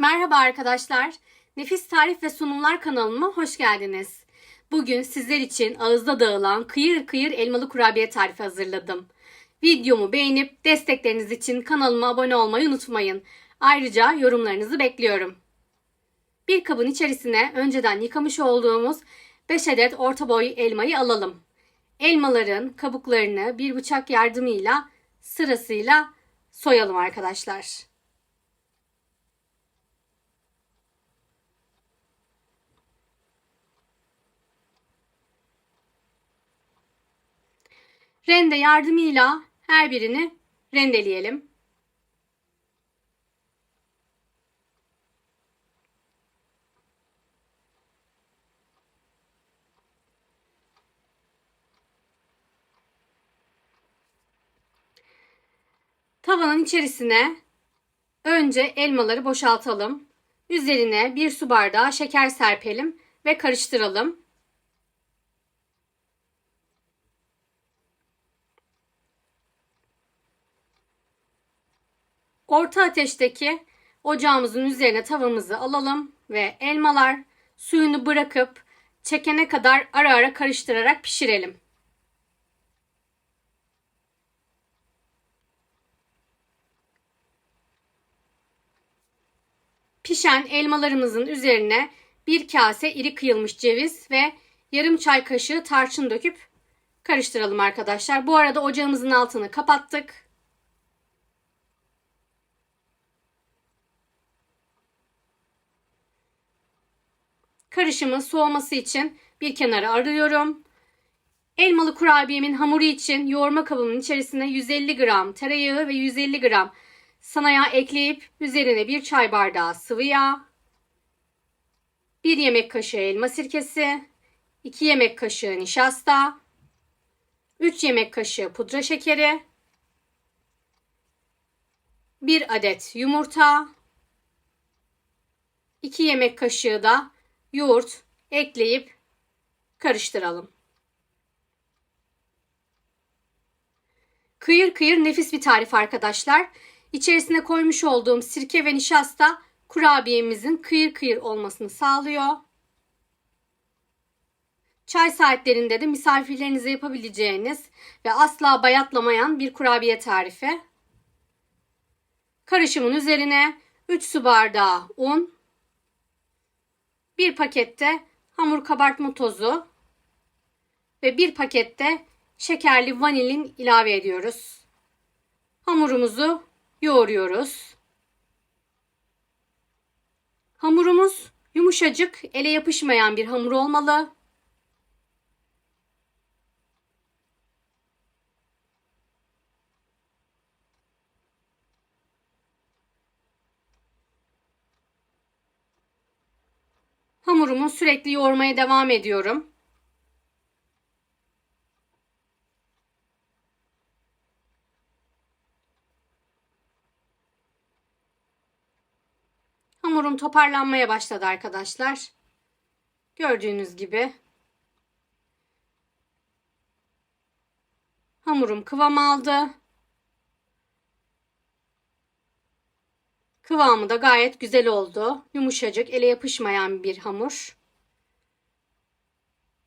Merhaba arkadaşlar. Nefis Tarif ve Sunumlar kanalıma hoş geldiniz. Bugün sizler için ağızda dağılan kıyır kıyır elmalı kurabiye tarifi hazırladım. Videomu beğenip destekleriniz için kanalıma abone olmayı unutmayın. Ayrıca yorumlarınızı bekliyorum. Bir kabın içerisine önceden yıkamış olduğumuz 5 adet orta boy elmayı alalım. Elmaların kabuklarını bir bıçak yardımıyla sırasıyla soyalım arkadaşlar. Rende yardımıyla her birini rendeleyelim. Tavanın içerisine önce elmaları boşaltalım. Üzerine bir su bardağı şeker serpelim ve karıştıralım. Orta ateşteki ocağımızın üzerine tavamızı alalım ve elmalar suyunu bırakıp çekene kadar ara ara karıştırarak pişirelim. Pişen elmalarımızın üzerine bir kase iri kıyılmış ceviz ve yarım çay kaşığı tarçın döküp karıştıralım arkadaşlar. Bu arada ocağımızın altını kapattık. Karışımın soğuması için bir kenara arıyorum. Elmalı kurabiyemin hamuru için yoğurma kabımın içerisine 150 gram tereyağı ve 150 gram sana yağ ekleyip üzerine bir çay bardağı sıvı yağ, 1 yemek kaşığı elma sirkesi, 2 yemek kaşığı nişasta, 3 yemek kaşığı pudra şekeri, 1 adet yumurta, 2 yemek kaşığı da yoğurt ekleyip karıştıralım. Kıyır kıyır nefis bir tarif arkadaşlar. İçerisine koymuş olduğum sirke ve nişasta kurabiyemizin kıyır kıyır olmasını sağlıyor. Çay saatlerinde de misafirlerinize yapabileceğiniz ve asla bayatlamayan bir kurabiye tarifi. Karışımın üzerine 3 su bardağı un, bir pakette hamur kabartma tozu ve bir pakette şekerli vanilin ilave ediyoruz. Hamurumuzu yoğuruyoruz. Hamurumuz yumuşacık, ele yapışmayan bir hamur olmalı. Hamurumu sürekli yoğurmaya devam ediyorum. Hamurum toparlanmaya başladı arkadaşlar. Gördüğünüz gibi. Hamurum kıvam aldı. Kıvamı da gayet güzel oldu. Yumuşacık, ele yapışmayan bir hamur.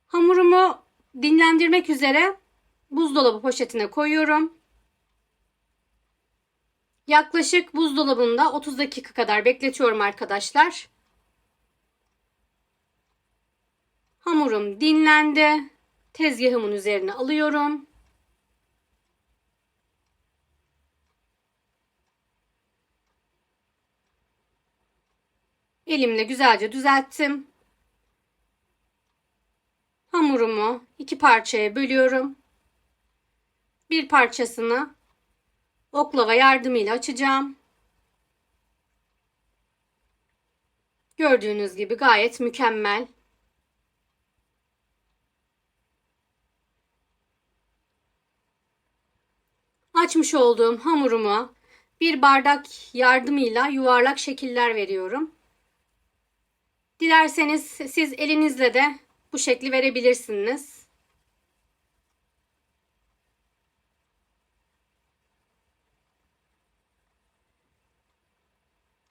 Hamurumu dinlendirmek üzere buzdolabı poşetine koyuyorum. Yaklaşık buzdolabında 30 dakika kadar bekletiyorum arkadaşlar. Hamurum dinlendi. Tezgahımın üzerine alıyorum. Elimle güzelce düzelttim. Hamurumu iki parçaya bölüyorum. Bir parçasını oklava yardımıyla açacağım. Gördüğünüz gibi gayet mükemmel. Açmış olduğum hamurumu bir bardak yardımıyla yuvarlak şekiller veriyorum. Dilerseniz siz elinizle de bu şekli verebilirsiniz.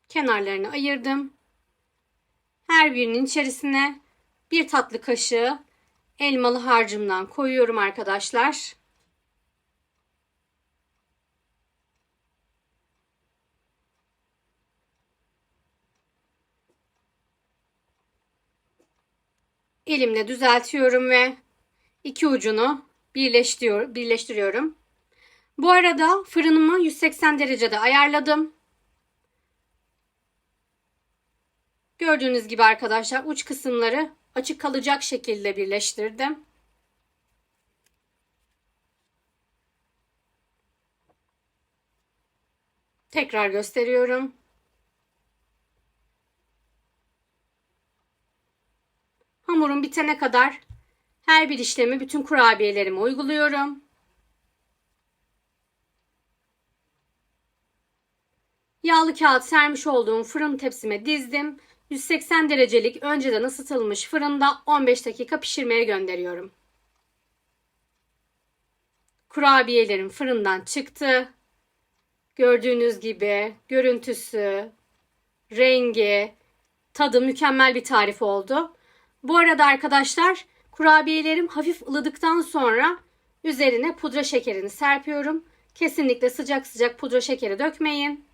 Kenarlarını ayırdım. Her birinin içerisine bir tatlı kaşığı elmalı harcımdan koyuyorum arkadaşlar. Elimle düzeltiyorum ve iki ucunu birleştiriyor, birleştiriyorum. Bu arada fırınımı 180 derecede ayarladım. Gördüğünüz gibi arkadaşlar uç kısımları açık kalacak şekilde birleştirdim. Tekrar gösteriyorum. Hamurum bitene kadar her bir işlemi bütün kurabiyelerime uyguluyorum. Yağlı kağıt sermiş olduğum fırın tepsime dizdim. 180 derecelik önceden ısıtılmış fırında 15 dakika pişirmeye gönderiyorum. Kurabiyelerim fırından çıktı. Gördüğünüz gibi görüntüsü, rengi, tadı mükemmel bir tarif oldu. Bu arada arkadaşlar kurabiyelerim hafif ılıdıktan sonra üzerine pudra şekerini serpiyorum. Kesinlikle sıcak sıcak pudra şekeri dökmeyin.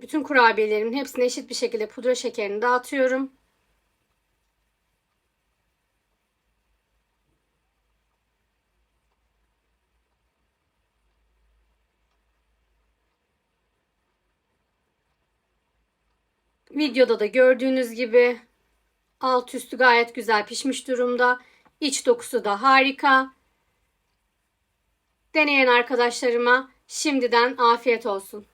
Bütün kurabiyelerimin hepsine eşit bir şekilde pudra şekerini dağıtıyorum. Videoda da gördüğünüz gibi alt üstü gayet güzel pişmiş durumda. İç dokusu da harika. Deneyen arkadaşlarıma şimdiden afiyet olsun.